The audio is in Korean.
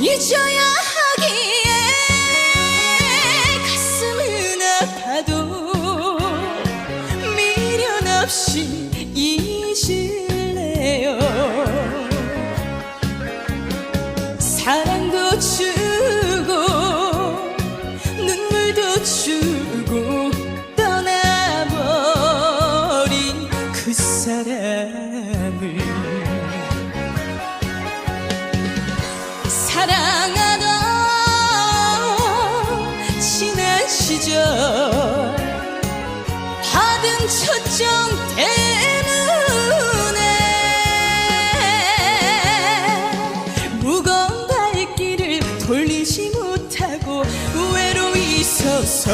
잊어야 하기에 가슴은 아파도 미련 없이 잊을래요. 사랑도 주고 눈물도 주고 떠나버린 그 사람을 사랑하던 지난 시절 받은 첫정 때문에 무거운 발길을 돌리지 못하고 외로 있어서